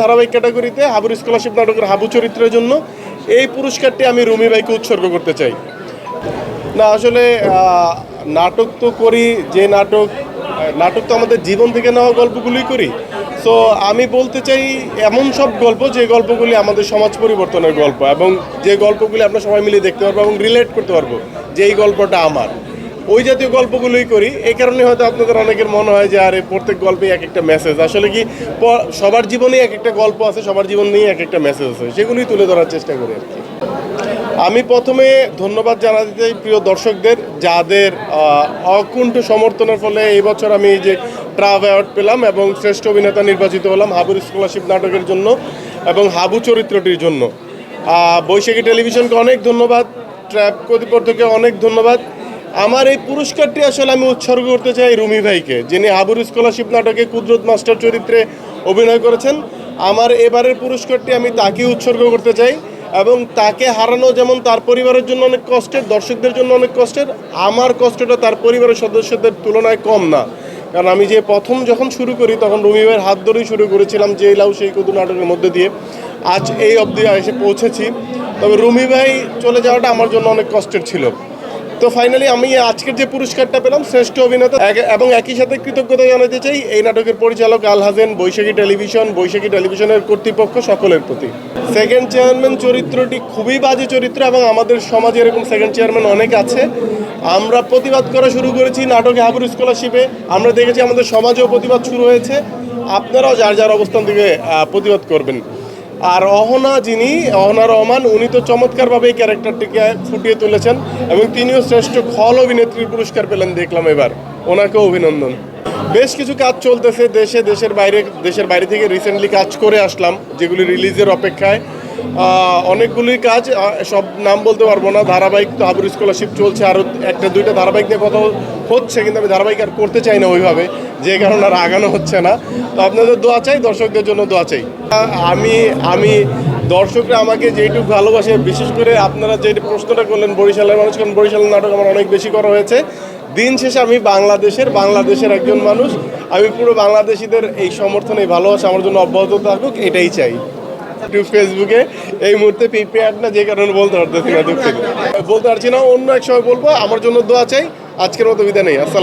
ধারাবাহিক ক্যাটাগরিতে হাবুর স্কলারশিপ নাটকের হাবু চরিত্রের জন্য এই পুরস্কারটি আমি রুমি ভাইকে উৎসর্গ করতে চাই। না, আসলে নাটক তো করি, যে নাটক নাটক তো আমাদের জীবন থেকে নেওয়া গল্পগুলোই করি। তো আমি বলতে চাই এমন সব গল্প, যে গল্পগুলি আমাদের সমাজ পরিবর্তনের গল্প এবং যে গল্পগুলি আমরা সবাই মিলে দেখতে পারব এবং রিলেট করতে পারব, যে এই গল্পটা আমার। ওই জাতীয় গল্পগুলোই করি। এই কারণে হয়তো আপনাদের অনেকের মনে হয় যে, আরে, প্রত্যেক গল্পে এক একটা মেসেজ আসলে কি সবার জীবনেই এক একটা গল্প আছে, সবার জীবন নিয়ে এক একটা মেসেজ আছে। সেগুলোই তুলে ধরার চেষ্টা করি আর কি। আমি প্রথমে ধন্যবাদ জানাতে চাই প্রিয় দর্শকদের, যাদের অকুণ্ঠ সমর্থনের ফলে এই বছর আমি এই যে ট্রাভ অ্যাওয়ার্ড পেলাম এবং শ্রেষ্ঠ অভিনেতা নির্বাচিত হলাম হাবুর স্কলারশিপ নাটকের জন্য এবং হাবু চরিত্রটির জন্য। বৈশাখী টেলিভিশনকে অনেক ধন্যবাদ ট্র্যাপ কর্তৃপক্ষকে অনেক ধন্যবাদ। আমার এই পুরস্কারটি আসলে আমি উৎসর্গ করতে চাই রুমি ভাইকে, যিনি হাবুর স্কলারশিপ নাটকে কুদরত মাস্টার চরিত্রে অভিনয় করেছেন। আমার এবারের পুরস্কারটি আমি তাকে উৎসর্গ করতে চাই এবং তাকে হারানো যেমন তার পরিবারের জন্য অনেক কষ্টের, দর্শকদের জন্য অনেক কষ্টের, আমার কষ্টটা তার পরিবারের সদস্যদের তুলনায় কম না। কারণ আমি যে প্রথম যখন শুরু করি, তখন রুমি ভাইয়ের হাত ধরেই শুরু করেছিলাম যে লাউ সেই কুদু নাটকের মধ্যে দিয়ে। আজ এই অবধি এসে পৌঁছেছি। তবে রুমি ভাই চলে যাওয়াটা আমার জন্য অনেক কষ্টের ছিল। তো ফাইনালি আমি আজকের যে পুরস্কারটা পেলাম, শ্রেষ্ঠ অভিনেতা এবং একই সাথে কৃতজ্ঞতা জানাতে চাই এই নাটকের পরিচালক আল হাজেন বৈশাখী টেলিভিশন, বৈশাখী টেলিভিশনের কর্তৃপক্ষ সকলের প্রতি। সেকেন্ড চেয়ারম্যান চরিত্রটি খুবই বাজে চরিত্র এবং আমাদের সমাজে এরকম সেকেন্ড চেয়ারম্যান অনেক আছে। আমরা প্রতিবাদ করা শুরু করেছি নাটকে হাবুর স্কলারশিপে। আমরা দেখেছি আমাদের সমাজেও প্রতিবাদ শুরু হয়েছে। আপনারাও যার যার অবস্থান থেকে প্রতিবাদ করবেন। আর অহনা যিনি, অহনা রহমান, উনি তো চমৎকারভাবে এই ক্যারেক্টারটিকে ফুটিয়ে তুলেছেন এবং তিনিও শ্রেষ্ঠ খল অভিনেত্রীর পুরস্কার পেলেন দেখলাম এবার। ওনাকেও অভিনন্দন। বেশ কিছু কাজ চলতেছে দেশে, দেশের বাইরে দেশের বাইরে থেকে রিসেন্টলি কাজ করে আসলাম, যেগুলি রিলিজের অপেক্ষায়। অনেকগুলি কাজ সব নাম বলতে পারব না। ধারাবাহিক তো হাবুর স্কলারশিপ চলছে আরও একটা, দুইটা ধারাবাহিক নিয়ে কথা হচ্ছে, কিন্তু আমি ধারাবাহিক আর করতে চাই না ওইভাবে, যে কারণে আর আগানো হচ্ছে না। তো আপনাদের দোয়া চাই, দর্শকদের জন্য দোয়া চাই। আমি আমি, দর্শকরা আমাকে যেইটুকু ভালোবাসে, বিশেষ করে আপনারা যে প্রশ্নটা করলেন বরিশালের মানুষ, কারণ বরিশালের নাটক আমার অনেক বেশি করা হয়েছে। দিন শেষে আমি বাংলাদেশের বাংলাদেশের একজন মানুষ। আমি পুরো বাংলাদেশিদের এই সমর্থন, এই ভালোবাসা আমার জন্য অব্যাহত থাকুক, এটাই চাই। ইউটিউব ফেসবুকে এই মুহূর্তে প্রিপেয়ার না, যে কারণে বলতে পারতেছি না, দুঃখিত। বলতে পারছি না, অন্য এক সময় বলব, আমার জন্য দোয়া চাই, আজকের মতো বিদায় নেই, আসসালাম